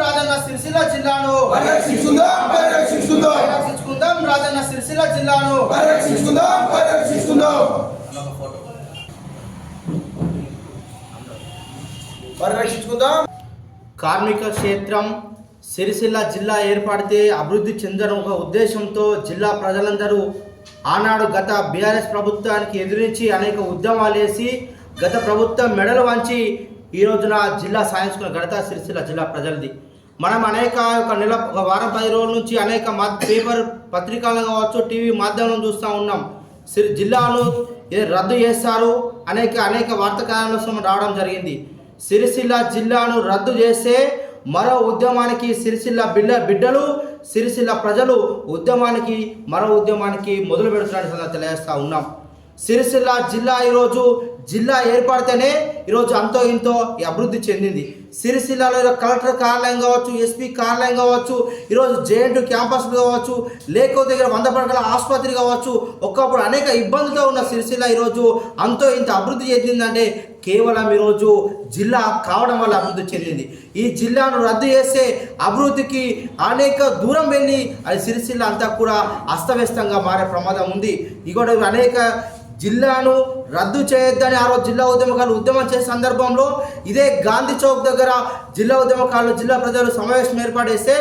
రాజన్న సిరిసిల్ల జిల్లాను. రాజన్న సిరిసిల్ల జిల్లాను. పరిరక్షించుకుందాం కార్మిక క్షేత్రం సిరిసిల్ల జిల్లా ఏర్పడితే అభివృద్ధి చెందడం ఒక ఉద్దేశంతో జిల్లా ప్రజలందరూ ఆనాడు గత బీఆర్ఎస్ ప్రభుత్వానికి ఎదిరించి అనేక ఉద్యమాలు వేసి గత ప్రభుత్వం మెడలు వంచి ఈ రోజున జిల్లా సాధించుకున్న ఘనత సిరిసిల్ల జిల్లా ప్రజలది. మనం అనేక ఒక నెల ఒక వారం పది రోజుల నుంచి అనేక మా పేపర్ పత్రికలు కావచ్చు టీవీ మాధ్యమం చూస్తూ ఉన్నాం. సిరి జిల్లాను ఏ రద్దు చేస్తారు అనేక అనేక వార్త వార్తకాలను రావడం జరిగింది. సిరిసిల్ల జిల్లాను రద్దు చేస్తే మరో ఉద్యమానికి సిరిసిల్ల బిడ్డ బిడ్డలు సిరిసిల్ల ప్రజలు ఉద్యమానికి మరో ఉద్యమానికి మొదలు పెడుతున్నారని సంగతి ఉన్నాం. సిరిసిల్ల జిల్లా ఈరోజు జిల్లా ఏర్పడితేనే ఈరోజు అంతో ఇంతో ఈ అభివృద్ధి చెందింది. సిరిసిల్లలో కలెక్టర్ కార్యాలయం కావచ్చు ఎస్పీ కార్యాలయం కావచ్చు ఈరోజు జేఎన్టు క్యాంపస్ కావచ్చు లేకపోతే దగ్గర వంద పడకల ఆసుపత్రి కావచ్చు ఒకప్పుడు అనేక ఇబ్బందులతో ఉన్న సిరిసిల్ల ఈరోజు అంతో ఇంత అభివృద్ధి చెందిందంటే కేవలం ఈరోజు జిల్లా కావడం వల్ల అభివృద్ధి చెందింది. ఈ జిల్లాను రద్దు చేస్తే అభివృద్ధికి అనేక దూరం వెళ్ళి అది సిరిసిల్ల అంతా కూడా అస్తవ్యస్తంగా మారే ప్రమాదం ఉంది. ఇగోటి అనేక జిల్లాను రద్దు చేయొద్దని ఆ రోజు జిల్లా ఉద్యమకారులు ఉద్యమం చేసే సందర్భంలో ఇదే గాంధీ చౌక్ దగ్గర జిల్లా ఉద్యమకారులు జిల్లా ప్రజలు సమావేశం ఏర్పాటేస్తే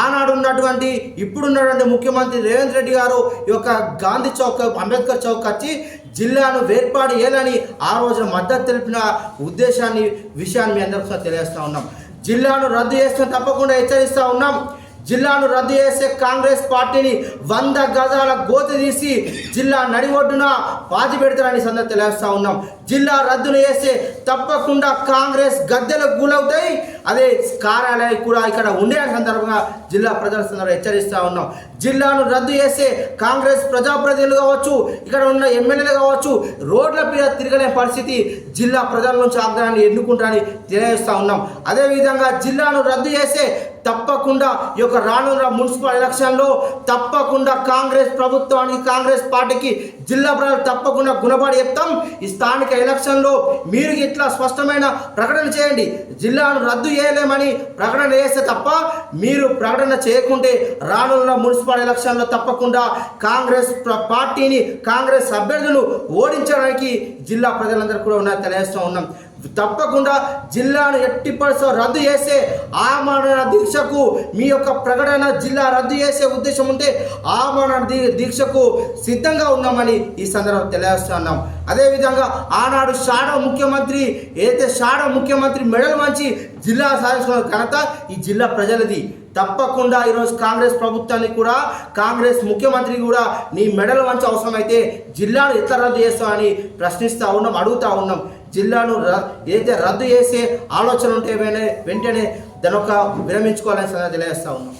ఆనాడు ఉన్నటువంటి ఇప్పుడున్నటువంటి ముఖ్యమంత్రి రేవంత్ రెడ్డి గారు ఈ యొక్క గాంధీ చౌక్ అంబేద్కర్ చౌక్ వచ్చి జిల్లాను వేర్పాటు చేయాలని ఆ రోజున మద్దతు తెలిపిన ఉద్దేశాన్ని విషయాన్ని మీ అందరికీ తెలియజేస్తూ ఉన్నాం. జిల్లాను రద్దు చేస్తే తప్పకుండా హెచ్చరిస్తూ ఉన్నాం. జిల్లాను రద్దు చేసే కాంగ్రెస్ పార్టీని వంద గజాల గోతి తీసి జిల్లా నడి ఒడ్డున పాతి పెడతారని సందర్భం తెలియస్తా ఉన్నాం. జిల్లా రద్దును చేస్తే తప్పకుండా కాంగ్రెస్ గద్దెలకు గులవుతాయి. అదే కార్యాలయం కూడా ఇక్కడ ఉండే సందర్భంగా జిల్లా ప్రజల సందర్భంగా హెచ్చరిస్తూ ఉన్నాం. జిల్లాను రద్దు చేస్తే కాంగ్రెస్ ప్రజాప్రతినిధులు కావచ్చు ఇక్కడ ఉన్న ఎమ్మెల్యేలు కావచ్చు రోడ్ల మీద తిరగలేని పరిస్థితి జిల్లా ప్రజల నుంచి ఆగ్రహాన్ని ఎన్నుకుంటారని తెలియజేస్తూ ఉన్నాం. అదేవిధంగా జిల్లాను రద్దు చేస్తే తప్పకుండా ఈ యొక్క రానున్న మున్సిపల్ ఎలక్షన్లో తప్పకుండా కాంగ్రెస్ ప్రభుత్వానికి కాంగ్రెస్ పార్టీకి జిల్లా ప్రజలు తప్పకుండా గుణపడి చెప్తాం. ఈ స్థానిక ఎలక్షన్లో మీరు ఇట్లా స్పష్టమైన ప్రకటన చేయండి. జిల్లాను రద్దు చేయలేమని ప్రకటన చేస్తే తప్ప మీరు ప్రకటన చేయకుంటే రానున్న మున్సిపల్ ఎలక్షన్లో తప్పకుండా కాంగ్రెస్ పార్టీని కాంగ్రెస్ అభ్యర్థులు ఓడించడానికి జిల్లా ప్రజలందరూ కూడా ఉన్నారు తెలియజేస్తూ ఉన్నాం. తప్పకుండా జిల్లాను ఎట్టి పరిస్థితుల్లో రద్దు చేసే ఆమరణ దీక్షకు మీ యొక్క ప్రకటన జిల్లా రద్దు చేసే ఉద్దేశం ఉంటే ఆమరణ దీ- దీక్షకు సిద్ధంగా ఉన్నామని ఈ సందర్భంగా తెలియజేస్తున్నాం అదేవిధంగా ఆనాడు షాడో ముఖ్యమంత్రి ఏదైతే షాడో ముఖ్యమంత్రి మెడల్ మంచి జిల్లా సాధించుకున్న ఘనత ఈ జిల్లా ప్రజలది. తప్పకుండా ఈరోజు కాంగ్రెస్ ప్రభుత్వానికి కూడా కాంగ్రెస్ ముఖ్యమంత్రి కూడా నీ మెడలు మంచి అవసరమైతే జిల్లాను ఎట్లా రద్దు చేస్తామని ప్రశ్నిస్తూ ఉన్నాం అడుగుతా ఉన్నాం. జిల్లాను ఏదైతే రద్దు చేసే ఆలోచన ఉంటే వెంటనే దాని ఒక విరమించుకోవాలని సంగతి ఉన్నాం.